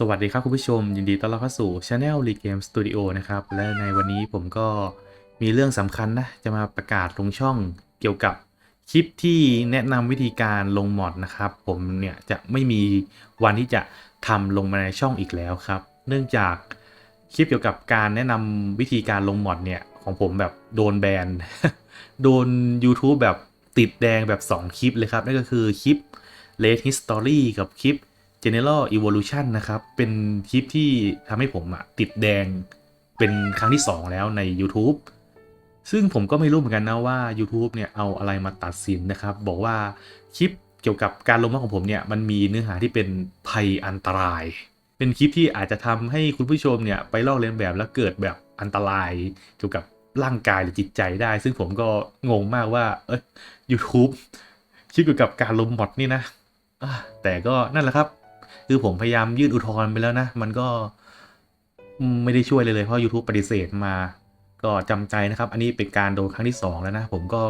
สวัสดีครับคุณผู้ชม ยินดีต้อนรับเข้าสู่ Channel r e Game Studio นะครับ และในวันนี้ผมก็มีเรื่องสำคัญนะ จะมาประกาศลงช่องเกี่ยวกับคลิปที่แนะนำวิธีการลงมอดนะครับ ผมเนี่ยจะไม่มีวันที่จะทำลงมาในช่องอีกแล้วครับ เนื่องจากคลิปเกี่ยวกับการแนะนำวิธีการลงมอดเนี่ยของผมแบบโดนแบน โดน YouTube แบบติดแดงแบบ 2 คลิปเลยครับ นั่นก็คือคลิป Late History กับคลิป General Evolution นะครับ เป็นคลิปที่ทำให้ผมอะติดแดงเป็นครั้งที่ 2 แล้วใน YouTube ซึ่งผมก็ไม่รู้เหมือนกันนะว่า YouTube เนี่ยเอาอะไรมาตัดสินนะครับ บอกว่าคลิปเกี่ยวกับการลงมติของผมเนี่ยมันมีเนื้อหาที่เป็นภัยอันตราย เป็นคลิปที่อาจจะทำให้คุณผู้ชมเนี่ยไปลอกเลียนแบบแล้วเกิดแบบอันตรายเกี่ยวกับร่างกายหรือจิตใจได้ ซึ่งผมก็งงมากว่าเอ้ย YouTube คลิปเกี่ยวกับการลงมอดนี่นะแต่ก็นั่นแหละครับ คือผมพยายามยื่นอุทธรณ์ไปแล้วนะ มันก็ไม่ได้ช่วยเลยเลยเพราะ YouTube ปฏิเสธมา ก็จำใจนะครับ อันนี้เป็นการโดนครั้งที่ 2 แล้วนะ ผมก็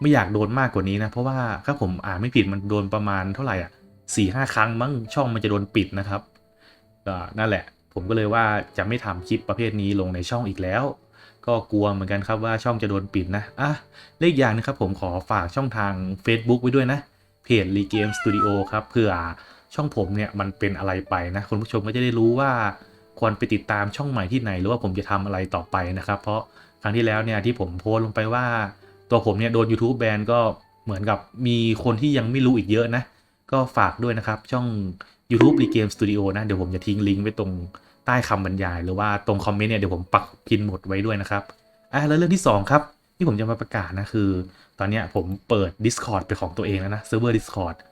ไม่อยากโดนมากกว่านี้นะ เพราะว่าถ้าผมอ่านไม่ผิดมันโดนประมาณเท่าไหร่อะสี่ห้าครั้งมั้งช่องมันจะโดนปิดนะครับก็นั่นแหละ ผมก็เลยว่าจะไม่ทำคลิปประเภทนี้ลงในช่องอีกแล้ว ก็กลัวเหมือนกันครับว่าช่องจะโดนปิดนะอะเลขอย่างนะครับผมขอฝากช่องทาง Facebook ไว้ด้วยนะเพจ r e Game Studio ครับเพื่อ ช่องผมเนี่ยมันเป็นอะไรไปนะคุณผู้ชมก็จะได้รู้ว่าควรไปติดตามช่องใหม่ที่ไหน หรือว่าผมจะทำอะไรต่อไปนะครับ เพราะครั้งที่แล้วเนี่ยที่ผมโพสลงไปว่า ตัวผมเนี่ยโดน YouTube แบนก็เหมือนกับมีคนที่ยังไม่รู้อีกเยอะนะ ก็ฝากด้วยนะครับ ช่อง YouTube r e Game Studio นะ เดี๋ยวผมจะทิ้งลิงก์ไว้ตรงใต้คำบรรยาย หรือว่าตรงคอมเมนต์เนี่ยเดี๋ยวผมปักพินหมดไว้ด้วยนะครับอะแล้วเรื่องที่สองครับที่ผมจะมาประกาศนะคือ ตอนนี้ผมเปิด Discord เป็นของตัวเองแล้วนะเซิร์ฟเวอร์ Discord เ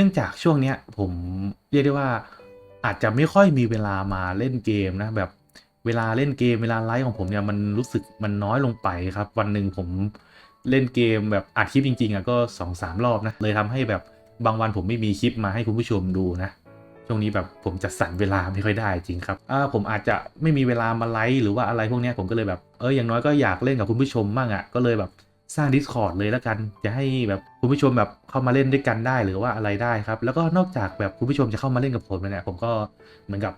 นื่องจากช่วงเนี้ยผมเรียกได้ว่าอาจจะไม่ค่อยมีเวลามาเล่นเกมนะ แบบเวลาเล่นเกมเวลาไลฟ์ของผมเนี่ยมันรู้สึกมันน้อยลงไปครับ วันหนึ่งผมเล่นเกมแบบอัดคลิปจริงๆอะก็2อสารอบนะเลยทำให้แบบบางวันผมไม่มีคลิปมาให้คุณผู้ชมดูนะช่วงนี้แบบผมจะสั่นเวลาไม่ค่อยได้จริงครับอ่าผมอาจจะไม่มีเวลามาไลฟ์หรือว่าอะไรพวกนี้ผมก็เลยแบบเอออย่างน้อยก็อยากเล่นกับคุณผู้ชมบ้างอะ่ะก็เลยแบบ สร้าง Discord เลยแล้วกัน จะให้แบบคุณผู้ชมแบบเข้ามาเล่นด้วยกันได้หรือว่าอะไรได้ครับ แล้วก็นอกจากแบบคุณผู้ชมจะเข้ามาเล่นกับผมแล้วเนี่ยผมก็เหมือนกับ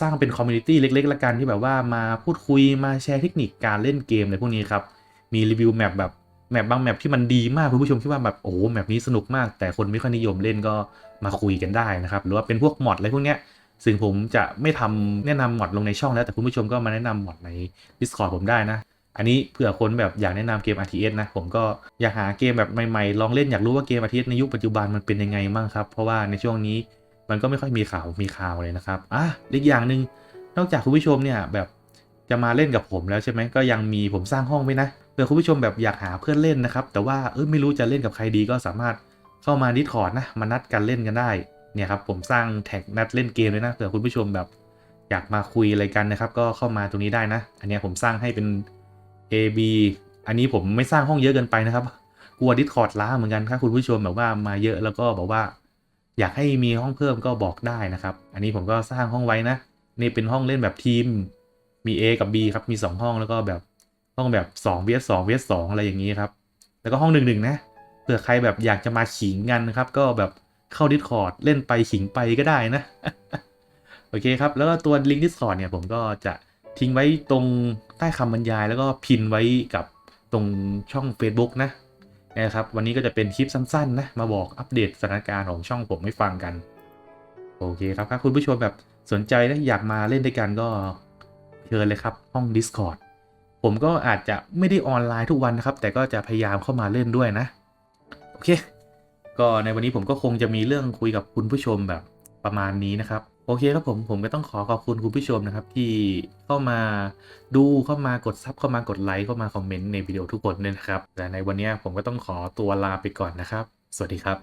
สร้างเป็นคอมมูนิตี้เล็กๆละกันที่แบบว่ามาพูดคุยมาแชร์เทคนิคการเล่นเกมอะไรพวกนี้ครับ มีรีวิวแมปแบบแมปบางแมปที่มันดีมากคุณผู้ชมคิดว่าแบบโอ้แมปนี้สนุกมาก แต่คนไม่ค่อยนิยมเล่นก็มาคุยกันได้นะครับหรือว่าเป็นพวกมอดอะไรพวกเนี้ยซึ่งผมจะไม่ทำแนะนำมอดลงในช่องแล้วแต่คุณผู้ชมก็มาแนะนำมอดใน Discord ผมได้นะ อันนี้เผื่อคนแบบอยากแนะนำเกม RTS นะ ผมก็อยากหาเกมแบบใหม่ๆ ลองเล่นอยากรู้ว่าเกม RTS ในยุคปัจจุบันมันเป็นยังไงบ้างครับ เพราะว่าในช่วงนี้มันก็ไม่ค่อยมีข่าวมีข่าวเลยนะครับอะอีกอย่างหนึ่งนอกจากคุณผู้ชมเนี่ยแบบจะมาเล่นกับผมแล้วใช่ไหมก็ยังมีผมสร้างห้องไว้นะเผื่อคุณผู้ชมแบบอยากหาเพื่อนเล่นนะครับ แต่ว่าเออไม่รู้จะเล่นกับใครดีก็สามารถเข้ามา Discord นะมานัดกันเล่นกันได้เนี่ยครับผมสร้างแท็กนัดเล่นเกมเลยนะเผื่อคุณผู้ชมแบบอยากมาคุยอะไรกันนะครับ ก็เข้ามาตรงนี้ได้นะ อันนี้ผมสร้างให้เป็น A B อันนี้ผมไม่สร้างห้องเยอะเกินไปนะครับ กลัวดิสคอร์ดล้าเหมือนกันถ้าคุณผู้ชมแบบว่ามาเยอะแล้วก็บอกว่า อยากให้มีห้องเพิ่มก็บอกได้นะครับ อันนี้ผมก็สร้างห้องไว้นะ นี่เป็นห้องเล่นแบบทีม มี A กับ B ครับ มี 2 ห้องแล้วก็แบบห้องแบบ2 vs 2 vs 2อะไรอย่างนี้ครับ แล้วก็ห้องหนึ่งหนึ่งนะ เผื่อใครแบบอยากจะมาขิงกันนะครับ ก็แบบเข้า Discord เล่นไปขิงไปก็ได้นะ โอเคครับ แล้วก็ตัวลิงก์ Discord เนี่ยผมก็จะ ทิ้งไว้ตรงใต้คำบรรยาย แล้วก็พินไว้กับตรงช่อง Facebook นะนะครับ วันนี้ก็จะเป็นคลิปสั้นๆนะมาบอกอัปเดตสถานการณ์ของช่องผมให้ฟังกัน โอเคครับถ้าคุณผู้ชมแบบสนใจและอยากมาเล่นด้วยกันก็เชิญเลยครับ ห้อง Discord ผมก็อาจจะไม่ได้ออนไลน์ทุกวันนะครับ แต่ก็จะพยายามเข้ามาเล่นด้วยนะ โอเค ก็ในวันนี้ผมก็คงจะมีเรื่องคุยกับคุณผู้ชมแบบประมาณนี้นะครับ โอเคครับผมผมก็ต้องขอขอบคุณคุณผู้ชมนะครับ ที่เข้ามาดูเข้ามากดซับเข้ามากดไลค์เข้ามาคอมเมนต์ในวิดีโอทุกคนเลยนะครับแต่ในวันนี้ผมก็ต้องขอตัวลาไปก่อนนะครับ สวัสดีครับ